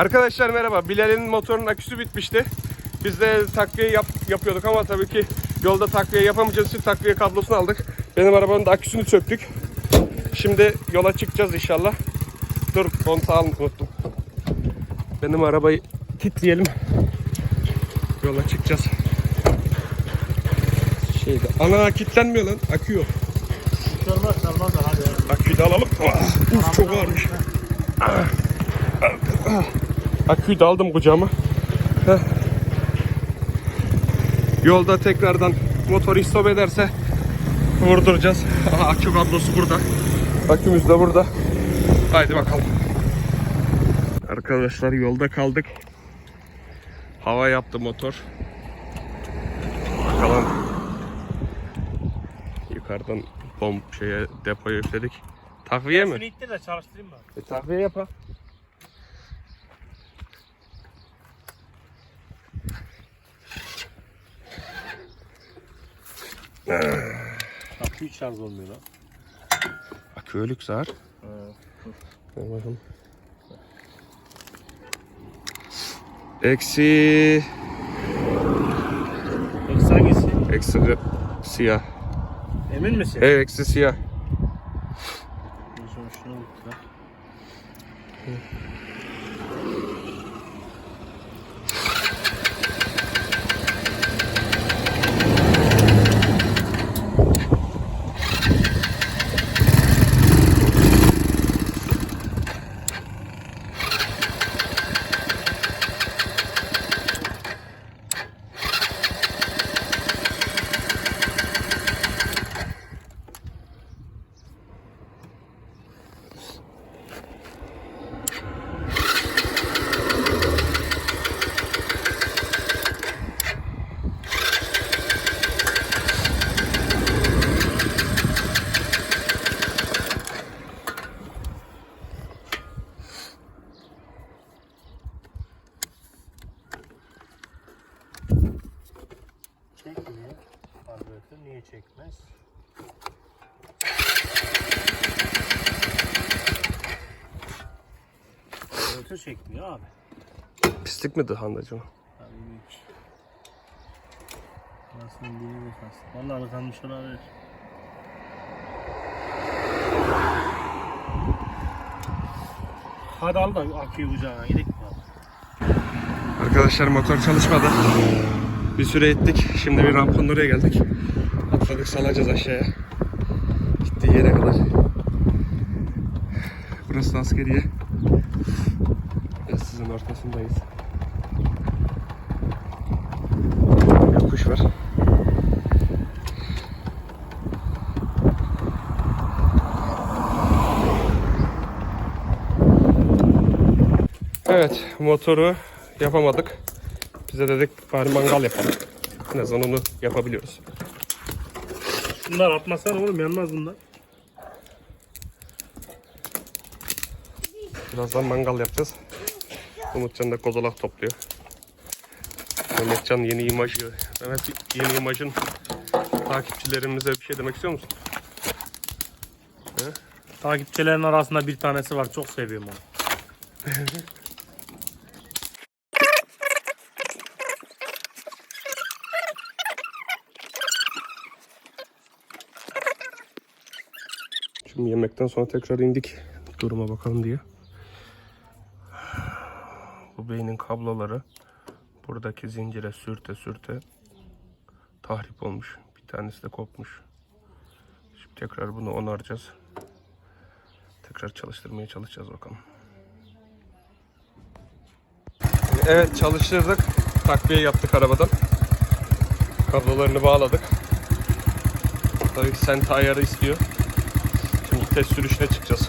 Arkadaşlar merhaba. Bilal'in motorunun aküsü bitmişti. Biz de takviye yap- yapıyorduk ama tabii ki yolda takviye yapamayacağız için takviye kablosunu aldık. Benim arabanın da aküsünü söktük. Şimdi yola çıkacağız inşallah. Dur kontağı al- unuttum. Benim arabayı kitleyelim. Yola çıkacağız. Şeyde ana kilitlenmiyor lan. Akü yok. Çalmaz hadi ya. Aküyü de alalım. Ah, Uf çok ağırmış. Ah, ah. Aküyü de aldım kucağıma. Heh. Yolda tekrardan motor istop ederse vurduracağız. Aha, akü kablosu burada. Akümüz de burada. Haydi bakalım. Arkadaşlar yolda kaldık. Hava yaptı motor. Bakalım. Yukarıdan pomp şeye depoya yükledik. Takviye mi? Şunu ittir de çalıştırayım ben. E, takviye yap ha. Akü hiç şarj olmuyor lan. Akü ölük zar. Ver bakalım. Eksi... Eksi hangisi? Eksi siyah. Emin misin? Evet eksi siyah. Şunu şunu unut lan. Çekmiyor. Karbüratör niye çekmez? Karbüratör çekmiyor abi. Pislik midir Handacığım? Abi büyük. Anasının dini de kalsın. Vallahi tıkanmış olabilir. Hadi al da aküyü kucağına gidelim mi? Arkadaşlar motor çalışmadı. Bir süre ettik. Şimdi bir rampanın oraya geldik. Atladık salacağız aşağıya. Gittiği yere kadar. Burası da askeriye. Sizin ortasındayız. Yokuş var. Evet, motoru yapamadık. Bize dedik bari mangal yapalım. En azından onu yapabiliyoruz. Bunlar atmasana oğlum yanmaz bunlar. Birazdan mangal yapacağız. Umutcan da kozalak topluyor. Mehmetcan yeni imajı. Mehmet yeni imajın takipçilerimize bir şey demek istiyor musun? Takipçilerin arasında bir tanesi var çok seviyorum onu. Şimdi yemekten sonra tekrar indik. Duruma bakalım diye. Bu beynin kabloları buradaki zincire sürte sürte tahrip olmuş. Bir tanesi de kopmuş. Şimdi tekrar bunu onaracağız. Tekrar çalıştırmaya çalışacağız bakalım. Evet çalıştırdık. Takviye yaptık arabadan. Kablolarını bağladık. Tabii ki sent ayarı istiyor. Test sürüşüne çıkacağız.